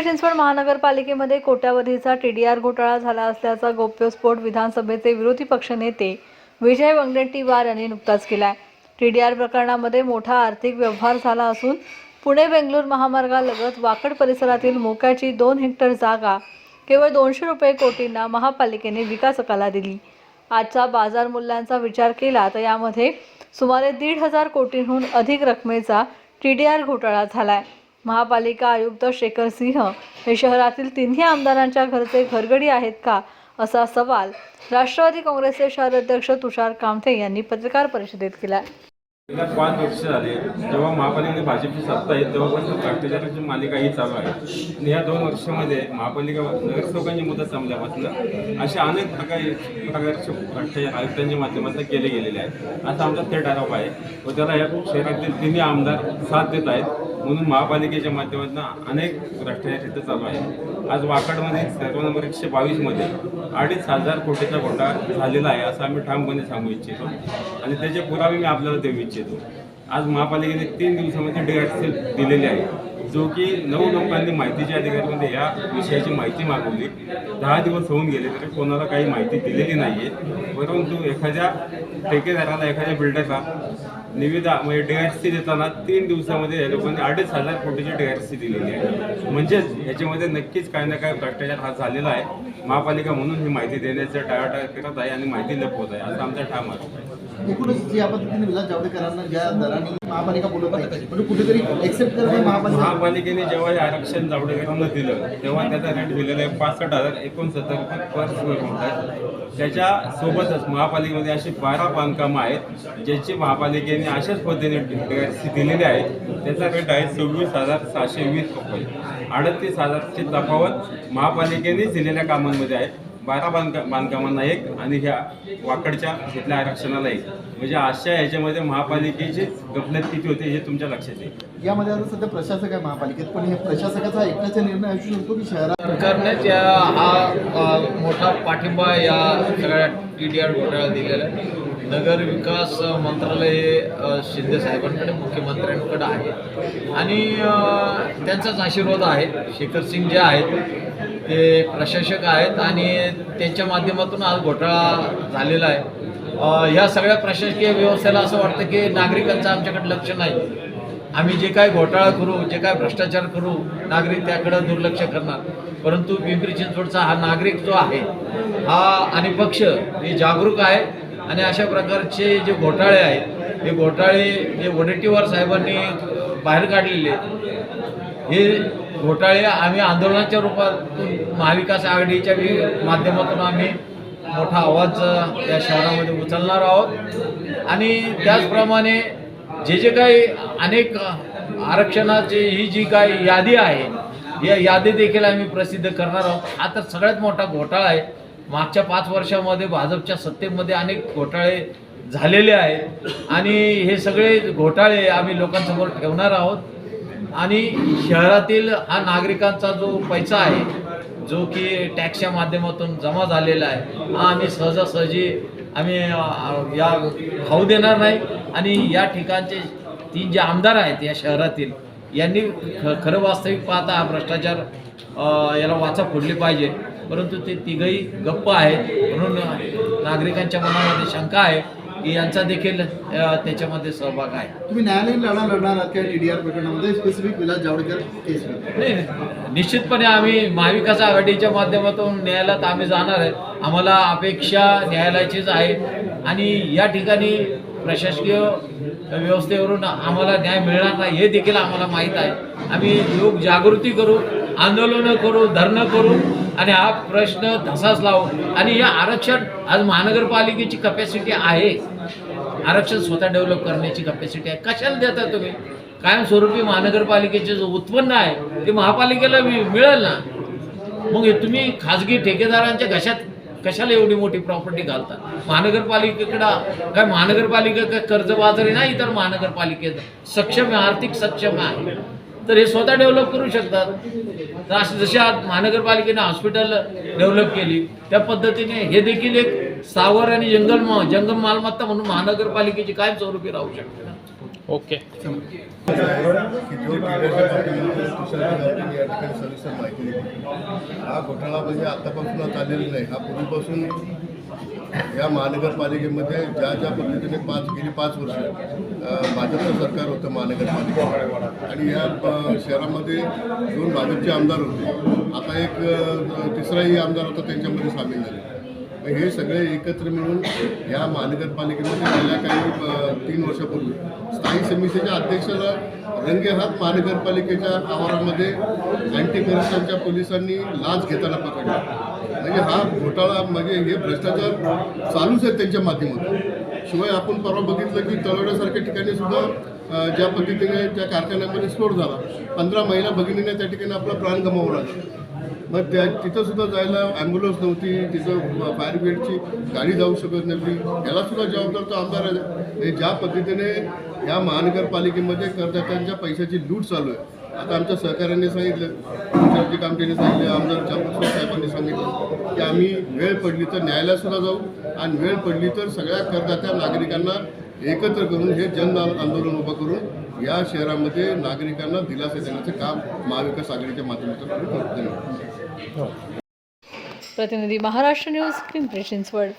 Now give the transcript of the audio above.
पिंपरी चिंचवड महानगरपालिकेमध्ये कोट्यावधीचा टीडीआर घोटाळा झाला असल्याचा गौप्यस्फोट विधानसभेचे विरोधी पक्षनेते विजय वंगडेट्टीवार यांनी नुकताच केलाय. टीडीआर प्रकरणामध्ये मोठा आर्थिक व्यवहार झाला असून पुणे बेंगलोर महामार्गालगत वाकड परिसरातील मोक्याची दोन हेक्टर जागा केवळ दोनशे रुपये कोटींना महापालिकेने विकासकाला दिली. आजचा बाजार मूल्यांचा विचार केला तर यामध्ये सुमारे दीड हजार कोटींहून अधिक रकमेचा टीडीआर घोटाळा झालाय. महापालिका आयुक्त शेखर सिंह हे शहरातील तिन्ही आमदारांच्या घरचे घरगडी आहेत का? असा सवाल राष्ट्रवादी काँग्रेसचे शहर अध्यक्ष तुषार कामथे यांनी पत्रकार परिषदेत केला. गेल्या पाच वर्ष झाले जेव्हा महापालिकेने भाजपची सत्ता आहे तेव्हापासून भ्रष्टाचाराची मालिका ही चालू आहे. आणि या दोन वर्षामध्ये महापालिका नगरसेवकांची मुदत संपल्यापासून असे अनेक प्रकारे प्रकारचे भ्रष्टाचार आयुक्तांच्या माध्यमातून केले गेलेले आहेत. असा आमचा थेट आरोप आहे. व त्याला या शहरातील तिन्ही आमदार साथ देत आहेत. म्हणून महापालिकेच्या माध्यमातून अनेक भ्रष्टाचार क्षेत्र चालू आहे. आज वाकडमध्ये सर्व नंबर एकशे बावीसमध्ये अडीच हजार कोटीचा घोटा झालेला आहे असं आम्ही ठामपणे सांगू इच्छितो. आणि त्याचे पुरावे मी आपल्याला देऊ इच्छितो. आज महापालिकेने तीन दिवसामध्ये डी दिलेली आहे. जो की नऊ लोकांनी माहितीच्या अधिकारामध्ये या विषयाची माहिती मागवली. दहा दिवस होऊन गेले तरी कोणाला काही माहिती दिलेली नाही आहे परंतु एखाद्या ठेकेदाराला एखाद्या बिल्डरला निविदा म्हणजे डी देताना तीन दिवसामध्ये या लोकांनी अडीच हजार कोटीची डी दिलेली आहे. म्हणजेच याच्यामध्ये नक्कीच काही ना काही भ्रष्टाचार हा झालेला आहे. महापालिका म्हणून ही माहिती देण्याचं टाळाटाळ करत आहे आणि माहिती लपवत आहे. असं आमचा ठाम आहे. एकूणच ज्या पद्धतीने विलास जावडेकरांना ज्या दराने महापालिका बोलत आहे म्हणजे कुठेतरी एक्सेप्ट करत महापालिका. महापालिकेने जेव्हा हे आरक्षण जावडेकरांना दिलं तेव्हा त्याचा रेट दिलेला आहे पासष्ट हजार एकोणसत्तर पर स्क्वेअर फूट आहे त्याच्यासोबतच महापालिकेमध्ये अशी बारा बांधकामं आहेत ज्याची महापालिकेने अशाच पद्धतीने DRC दिलेली आहेत त्याचा रेट आहे सव्वीस हजार सहाशे वीस रुपये. अडतीस हजारची तफावत महापालिकेनेच दिलेल्या कामांमध्ये आहे. बारा बांधका बांधकामांना एक आणि ह्या वाकडच्या घेतल्या आरक्षणाला एक. म्हणजे अशा ह्याच्यामध्ये महापालिकेची गफलत किती होते हे तुमच्या लक्षात येईल. यामध्ये आता सध्या प्रशासक आहे महापालिकेत पण हे प्रशासकाचा एकट्याचा निर्णय असू शकतो की शहरात? सरकारनेच हा मोठा पाठिंबा या सगळ्या टी डी आर घोटाळ्याला दिलेला आहे. नगर विकास मंत्रालय शिंदे साहेबांकडे मुख्यमंत्र्यांकडे आहे. आणि त्यांचाच आशीर्वाद आहे. शेखर सिंग जे आहेत ते प्रशासक आहेत आणि त्यांच्या माध्यमातून आज घोटाळा झालेला आहे. ह्या सगळ्या प्रशासकीय व्यवस्थेला असं वाटतं की नागरिकांचं आमच्याकडे लक्ष नाही. आम्ही जे काय घोटाळा करू जे काय भ्रष्टाचार करू नागरिक त्याकडे दुर्लक्ष करणार. परंतु पिंपरी चिंचवडचा हा नागरिक जो आहे हा आणि पक्ष हे जागरूक आहे. आणि अशा प्रकारचे जे घोटाळे आहेत हे घोटाळे जे वडेट्टीवार साहेबांनी बाहेर काढलेले हे घोटाळे आम्ही आंदोलनाच्या रूपातून महाविकास आघाडीच्या माध्यमातून आम्ही मोठा आवाज या शहरामध्ये उचलणार आहोत. आणि त्याचप्रमाणे जे जे काही अनेक आरक्षणाची ही जी काही यादी आहे या यादी देखील आम्ही प्रसिद्ध करणार आहोत. हा तर सगळ्यात मोठा घोटाळा आहे. मागच्या पाच वर्षामध्ये भाजपच्या सत्तेमध्ये अनेक घोटाळे झालेले आहेत. आणि हे सगळे घोटाळे आम्ही लोकांसमोर ठेवणार आहोत. आणि शहरातील हा नागरिकांचा जो पैसा आहे जो की टॅक्सच्या माध्यमातून जमा झालेला आहे हा आम्ही सहजासहजी आम्ही या खाऊ देणार नाही. आणि या ठिकाणचे तीन जे आमदार आहेत या शहरातील यांनी ख खरं वास्तविक पाहता हा भ्रष्टाचार याला वाचा फोडली पाहिजे. परंतु ते तिघही गप्प आहेत. म्हणून नागरिकांच्या मनामध्ये शंका आहे की यांचा देखील त्याच्यामध्ये सहभाग आहे. तुम्ही न्यायालयीन लढा लढणार आहात डी आर प्रकरणामध्ये? स्पेसिफिक विलास जावडेकर केस नाही निश्चितपणे आम्ही महाविकास आघाडीच्या माध्यमातून न्यायालयात आम्ही जाणार आहे. आम्हाला अपेक्षा न्यायालयाचीच आहे. आणि या ठिकाणी प्रशासकीय व्यवस्थेवरून आम्हाला न्याय मिळणार नाही हे देखील आम्हाला माहीत आहे. आम्ही लोक जागृती करू आंदोलनं करू धरणं करू आणि हा प्रश्न तसाच लावू. आणि हे आरक्षण आज महानगरपालिकेची कपॅसिटी आहे. आरक्षण स्वतः डेव्हलप करण्याची कपॅसिटी आहे. कशाला देता तुम्ही? कायमस्वरूपी महानगरपालिकेचे जो उत्पन्न आहे ते महापालिकेला मिळेल ना? मग हे तुम्ही खाजगी ठेकेदारांच्या घशात कशाला एवढी मोठी प्रॉपर्टी घालता महानगरपालिकेकडं काय महानगरपालिका काय कर्जबाजारी नाही तर महानगरपालिकेत सक्षम आहे आर्थिक सक्षम आहे. तर हे स्वतः डेव्हलप करू शकतात. तर असे जसे आज महानगरपालिकेने हॉस्पिटल डेव्हलप केली त्या पद्धतीने हे देखील एक स्थावर आणि जंगल जंगम मालमत्ता म्हणून महानगरपालिकेची कायमस्वरूपी राहू शकते. ओके. की हा घोटाळा म्हणजे आत्तापासून आलेला नाही. हा पूर्वीपासून या महानगरपालिकेमध्ये ज्या ज्या पद्धतीने पाच गेली पाच वर्ष भाजपचं सरकार होतं महानगरपालिकेत आणि या शहरामध्ये दोन भाजपचे आमदार होते. आता एक तिसराही आमदार होता त्यांच्यामध्ये सामील झाले. हे सगळे एकत्र मिळून या महानगरपालिकेमध्ये गेल्या काही तीन वर्षापूर्वी. स्थायी समितीच्या अध्यक्षाला रंगेहात महानगरपालिकेच्या आवारामध्ये अँटी करप्शनच्या पोलिसांनी लाच घेताना पकडला. म्हणजे हा घोटाळा म्हणजे हे भ्रष्टाचार चालूच आहेत त्यांच्या माध्यमातून. शिवाय आपण परवा बघितलं की तळवड्यासारख्या ठिकाणी सुद्धा ज्या पद्धतीने त्या कारखान्यामध्ये स्फोट झाला. पंधरा महिला भगिनीने त्या ठिकाणी आपला प्राण गमावला मग त्या तिथं सुद्धा जायला ॲम्ब्युलन्स नव्हती तिथं फायर ब्रिगेडची गाडी जाऊ शकत नव्हती. याला सुद्धा जबाबदार तो आमदार आहे. ज्या पद्धतीने या महानगरपालिकेमध्ये करदात्यांच्या पैशाची लूट चालू आहे. आता आमच्या सहकार्याने सांगितलं तुषारजी कामटेने सांगितलं आमदार चापूर साहेबांनी सांगितलं की आम्ही वेळ पडली तर न्यायालयासुद्धा जाऊ आणि वेळ पडली तर सगळ्या करदात्या नागरिकांना एकत्र करून हे जन आंदोलन उभं करून या शहरामध्ये नागरिकांना दिलासा देण्याचं काम महाविकास आघाडीच्या माध्यमातून आम्ही धन्यवाद. प्रतिनिधी महाराष्ट्र न्यूज पिंपरी चिंचवड